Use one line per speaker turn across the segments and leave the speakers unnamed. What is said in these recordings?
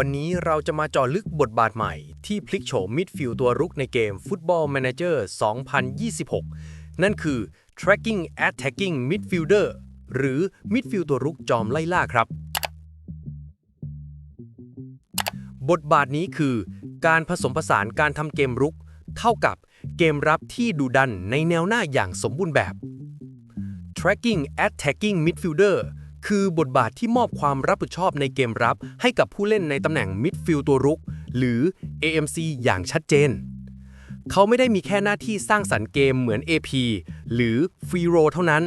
วันนี้เราจะมาเจาะลึกบทบาทใหม่ที่พลิกโฉมมิดฟิลด์ตัวรุกในเกม Football Manager 2026 นั่นคือ Tracking Attacking Midfielder หรือมิดฟิลด์ตัวรุกจอมไล่ล่าครับ บทบาทนี้คือ การผสมผสานการทำเกมรุก เท่ากับเกมรับที่ดุดันในแนวหน้าอย่างสมบูรณ์แบบ Tracking Attacking Midfielder คือบทบาทที่มอบความรับผิดชอบในเกมรับ ให้กับผู้เล่นในตำแหน่งมิดฟิลด์ตัวรุก หรือ AMC อย่างชัดเจน เขาไม่ได้มีแค่หน้าที่สร้างสรรค์เกมเหมือน AP หรือ Free Ro เท่านั้น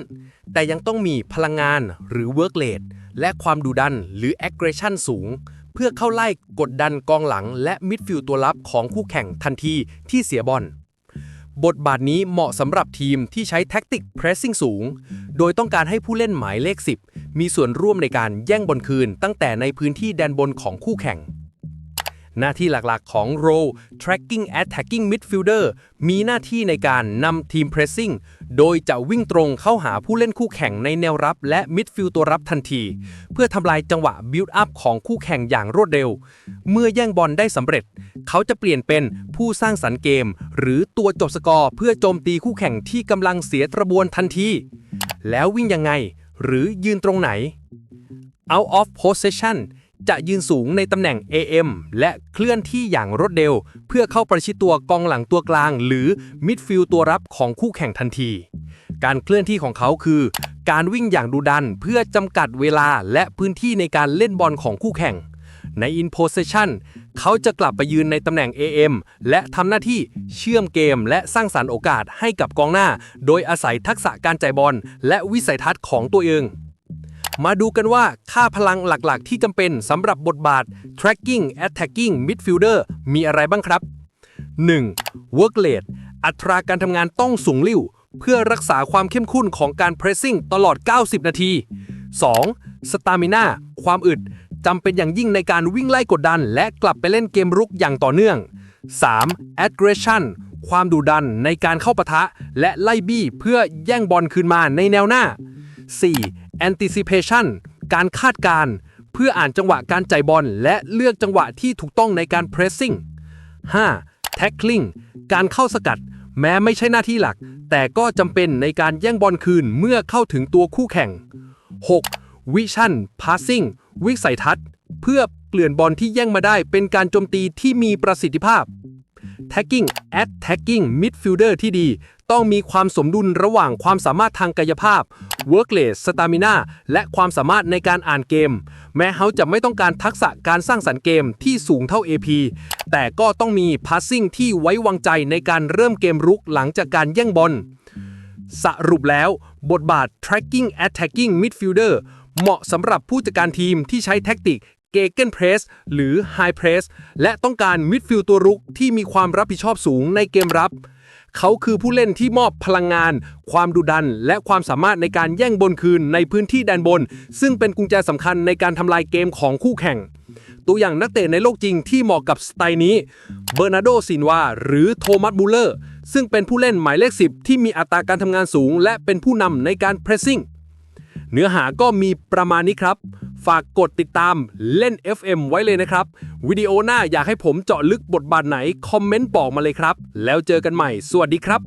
แต่ยังต้องมีพลังงานหรือ Work Rate และความดุดันหรือ Aggression สูง เพื่อเข้าไล่กดดันกองหลัง และมิดฟิลด์ตัวรับของคู่แข่งทันทีที่เสียบอลบทบาทนี้เหมาะสำหรับทีมที่ใช้แท็กติก pressing สูง โดยต้องการให้ผู้เล่นหมายเลข 10 มีส่วนร่วมในการแย่งบอลคืน ตั้งแต่ในพื้นที่แดนบนของคู่แข่ง หน้าที่หลักๆของ Role Tracking Attacking Midfielder มีหน้าที่ในการนำทีม Pressing โดยจะวิ่งตรงเข้าหาผู้เล่นคู่แข่งในแนวรับและมิดฟิลด์ตัวรับทันที เพื่อทำลายจังหวะ Build Up ของคู่แข่งอย่างรวดเร็ว เมื่อแย่งบอลได้สำเร็จ เขาจะเปลี่ยนเป็นผู้สร้างสรรค์เกม หรือตัวจบสกอร์เพื่อโจมตีคู่แข่งที่กำลังเสียกระบวนทันที แล้ววิ่งยังไง หรือยืนตรงไหน out of position จะยืนสูงในตำแหน่ง AM และเคลื่อนที่อย่างรวดเร็ว เพื่อเข้าประชิดตัวกองหลังตัวกลาง หรือมิดฟิลด์ตัวรับของคู่แข่งทันที การเคลื่อนที่ของเขาคือ การวิ่งอย่างดุดันเพื่อจำกัดเวลาและพื้นที่ในการเล่นบอลของคู่แข่ง ใน in possession เขาจะกลับไปยืนในตำแหน่ง AM และทำหน้าที่เชื่อมเกมและสร้างสรรค์โอกาสให้กับกองหน้า โดยอาศัยทักษะการจ่ายบอลและวิสัยทัศน์ของตัวเอง มาดูกันว่าค่าพลังหลักๆ ที่จำเป็นสำหรับบทบาท tracking attacking midfielder มีอะไรบ้างครับ 1. work rate อัตราการทำงานต้องสูงลิ่วเพื่อรักษาความเข้มข้นของการ pressing ตลอด 90 นาที 2. stamina ความอึด จำเป็นอย่างยิ่งในการวิ่งไล่กดดัน และกลับไปเล่นเกมรุกอย่างต่อเนื่อง 3. aggression ความดุดันในการเข้าปะทะ และไล่บี้เพื่อแย่งบอลคืนมาในแนวหน้า 4. anticipation การคาดการณ์เพื่ออ่านจังหวะการจ่ายบอล และเลือกจังหวะที่ถูกต้องในการ pressing 5. tackling การเข้าสกัด แม้ไม่ใช่หน้าที่หลัก แต่ก็จำเป็นในการแย่งบอลคืนเมื่อเข้าถึงตัวคู่แข่ง 6. vision passing วิสัยทัศน์ เพื่อเปลี่ยนบอลที่แย่งมาได้เป็นการโจมตีที่มีประสิทธิภาพ tagging attacking midfielder ที่ดี ต้องมีความสมดุลระหว่างความสามารถทางกายภาพ work rate stamina และความสามารถในการอ่านเกม แม้เขาจะไม่ต้องการทักษะการสร้างสรรค์เกมที่สูงเท่า AP แต่ก็ต้องมี passing ที่ไว้วางใจในการเริ่มเกมรุกหลังจากการแย่งบอลสรุปแล้ว บทบาท tracking attacking midfielder เหมาะสำหรับผู้จัดการทีมที่ใช้แท็กติก Gegen Press หรือ High Press และต้องการมิดฟิลด์ตัวรุกที่มีความรับผิดชอบสูงในเกมรับ เขาคือผู้เล่นที่มอบพลังงาน ความดุดัน และความสามารถในการแย่งบอลคืนในพื้นที่แดนบน ซึ่งเป็นกุญแจสำคัญในการทำลายเกมของคู่แข่ง ตัวอย่างนักเตะในโลกจริงที่เหมาะกับสไตล์นี้ เบอร์นาโดซินวาหรือโทมัสบูเลอร์ซึ่งเป็นผู้เล่นหมายเลข 10 ที่มีอัตราการทำงานสูง และเป็นผู้นำในการ pressing เนื้อหาก็มีประมาณนี้ครับ ฝากกดติดตามเล่น FM ไว้เลยนะครับ วิดีโอหน้าอยากให้ผมเจาะลึกบทบาทไหน คอมเมนต์บอกมาเลยครับ แล้วเจอกันใหม่ สวัสดีครับ